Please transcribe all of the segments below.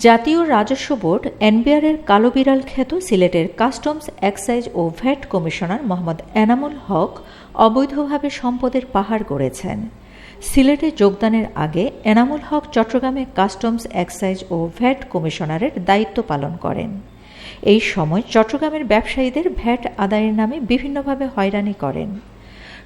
জাতীয় রাজস্ব বোর্ড এনবিআরের কালো বিড়াল খ্যাত সিলেটের কাস্টমস, এক্সাইজ ও ভ্যাট কমিশনার মোহাম্মদ এনামুল হক অবৈধভাবে সম্পদের পাহাড় গড়েছেন। সিলেটে যোগদানের আগে এনামুল হক চট্টগ্রামে কাস্টমস, এক্সাইজ ও ভ্যাট কমিশনারের দায়িত্ব পালন করেন। এই সময় চট্টগ্রামের ব্যবসায়ীদের ভ্যাট আদায়ের নামে বিভিন্নভাবে হয়রানি করেন।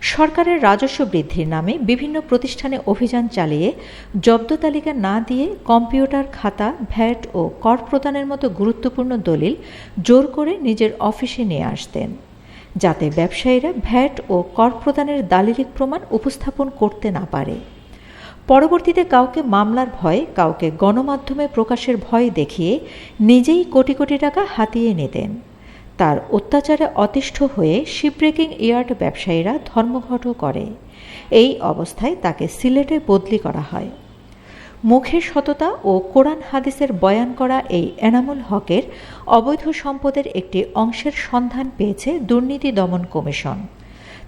সরকারের রাজস্ব বৃদ্ধির নামে বিভিন্ন প্রতিষ্ঠানে অভিযান চালিয়ে জব্দ তালিকা না দিয়ে কম্পিউটার খাতা, ভ্যাট ও কর প্রদানের মতো গুরুত্বপূর্ণ দলিল জোর করে নিজের অফিসে নিয়ে আসতেন, যাতে ব্যবসায়ীরা ভ্যাট ও কর প্রদানের দালিলিক প্রমাণ উপস্থাপন করতে না পারে। পরবর্তীতে কাউকে মামলার ভয়ে, কাউকে গণমাধ্যমে প্রকাশের ভয় দেখিয়ে নিজেই কোটি কোটি টাকা হাতিয়ে নিতেন। তার অত্যাচারে অতিষ্ঠ হয়ে শিপব্রেকিং ইয়ার্ড ব্যবসায়ীরা ধর্মঘটও করে। এই অবস্থায় তাকে সিলেটে বদলি করা হয়। মুখের সততা ও কোরআন হাদিসের বয়ান করা এই এনামুল হকের অবৈধ সম্পদের একটি অংশের সন্ধান পেয়েছে দুর্নীতি দমন কমিশন।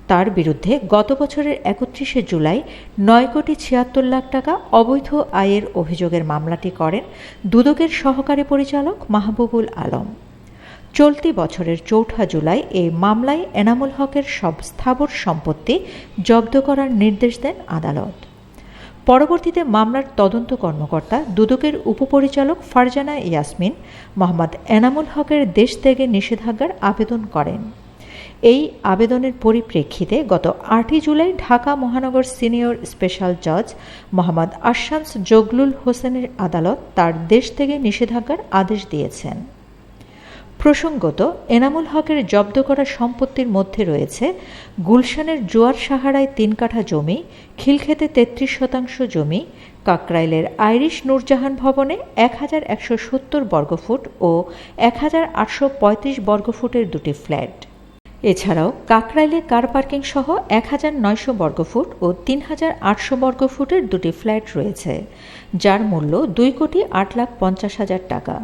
তার বিরুদ্ধে গত বছরের একত্রিশে জুলাই নয় কোটি ছিয়াত্তর লাখ টাকা অবৈধ আয়ের অভিযোগের মামলাটি করেন দুদকের সহকারী পরিচালক মাহবুবুল আলম। চলতি বছরের চৌঠা জুলাই এই মামলায় এনামুল হকের সব স্থাবর সম্পত্তি জব্দ করার নির্দেশ দেন আদালত। পরবর্তীতে মামলার তদন্ত কর্মকর্তা, দুদকের উপপরিচালক ফারজানা ইয়াসমিন, মোহাম্মদ এনামুল হকের দেশ ত্যাগে নিষেধাজ্ঞার আবেদন করেন। এই আবেদনের পরিপ্রেক্ষিতে গত আটই জুলাই ঢাকা মহানগর সিনিয়র স্পেশাল জজ মোহাম্মদ আশামস জগলুল হোসেনের আদালত তার দেশ থেকে নিষেধাজ্ঞার আদেশ দিয়েছেন। প্রসঙ্গত, এনামুল হকের জব্দ করা সম্পত্তির মধ্যে রয়েছে গুলশানের জোয়ার সাহারায় তিন কাঠা জমি, খিলক্ষেতে তেত্রিশ শতাংশ জমি, কাকরাইলের আইরিশ নূরজাহান ভবনে এক হাজার একশো সত্তর বর্গফুট ও এক হাজার আটশো পঁয়ত্রিশ বর্গফুটের দুটি ফ্ল্যাট। এছাড়াও কাকরাইলে কার পার্কিং সহ এক হাজার নয়শো বর্গফুট ও তিন হাজার আটশো বর্গফুটের দুটি ফ্ল্যাট রয়েছে, যার মূল্য দুই কোটি আট লাখ পঞ্চাশ হাজার টাকা।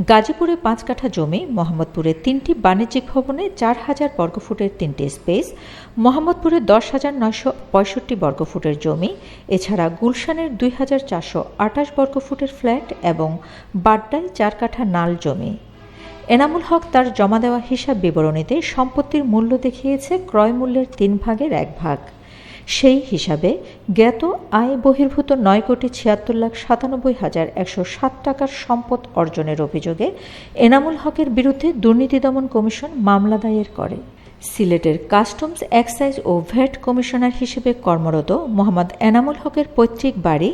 গাজীপুরে পাঁচ কাঠা জমি, মোহাম্মদপুরে তিনটি বাণিজ্যিক ভবনে চার হাজার বর্গফুটের তিনটি স্পেস, মোহাম্মদপুরে দশ হাজার নয়শো পঁয়ষট্টি বর্গফুটের জমি, এছাড়া গুলশানের দুই হাজার চারশো আঠাশ বর্গফুটের ফ্ল্যাট এবং বাড্ডায় চার কাঠা নাল জমি। এনামুল হক তার জমা দেওয়া হিসাব বিবরণীতে সম্পত্তির মূল্য দেখিয়েছে ক্রয় মূল্যের তিন ভাগের এক ভাগ। সেই হিসাবে জ্ঞাত আয় বহির্ভূত নয় কোটি ছিয়াত্তর লাখ সাতানব্বই হাজার একশো সাত টাকার সম্পদ অর্জনের অভিযোগে এনামুল হকের বিরুদ্ধে দুর্নীতি দমন কমিশন মামলা দায়ের করে। সিলেটের কাস্টমস এক্সাইজ ও ভ্যাট কমিশনার হিসেবে কর্মরত মোহাম্মদ এনামুল হকের পৈতৃক বাড়ি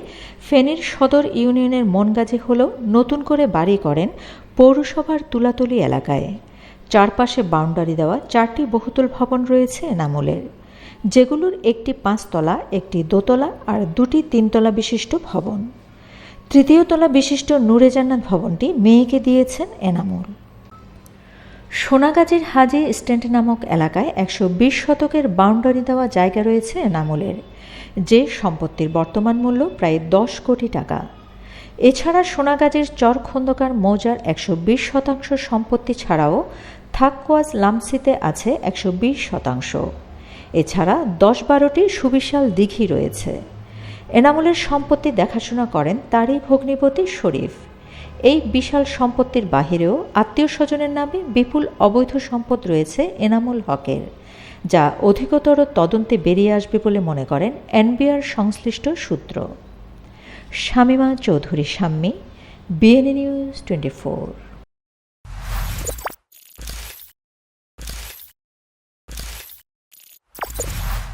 ফেনীর সদর ইউনিয়নের মনগাজে হলেও নতুন করে বাড়ি করেন পৌরসভার তুলাতলি এলাকায়। চারপাশে বাউন্ডারি দেওয়া চারটি বহুতল ভবন রয়েছে এনামুলের। যেগুলোর একটি পাঁচতলা, একটি দোতলা আর দুটি তিনতলা বিশিষ্ট ভবন। তৃতীয় তলা বিশিষ্ট নূরে জান্নাত ভবনটি মেয়েকে দিয়েছেন এনামুল। সোনাগাজীর হাজি স্ট্যান্ড নামক এলাকায় একশো বিশ শতকের বাউন্ডারি দেওয়া জায়গা রয়েছে এনামুলের, যে সম্পত্তির বর্তমান মূল্য প্রায় দশ কোটি টাকা। এছাড়া সোনাগাজীর চর খন্দকার মৌজার একশো বিশ শতাংশ সম্পত্তি ছাড়াও থাককোয়াজ লামসিতে আছে একশো বিশ শতাংশ। এছাড়া দশ বারোটি সুবিশাল দিঘি রয়েছে। এনামুলের সম্পত্তি দেখাশোনা করেন তারই ভগ্নিপতি শরীফ। এই বিশাল সম্পত্তির বাহিরেও আত্মীয় স্বজনের নামে বিপুল অবৈধ সম্পদ রয়েছে এনামুল হকের, যা অধিকতর তদন্তে বেরিয়ে আসবে বলে মনে করেন এনবিআর সংশ্লিষ্ট সূত্র। Shamima Chowdhury Shammi, BNA news twenty four.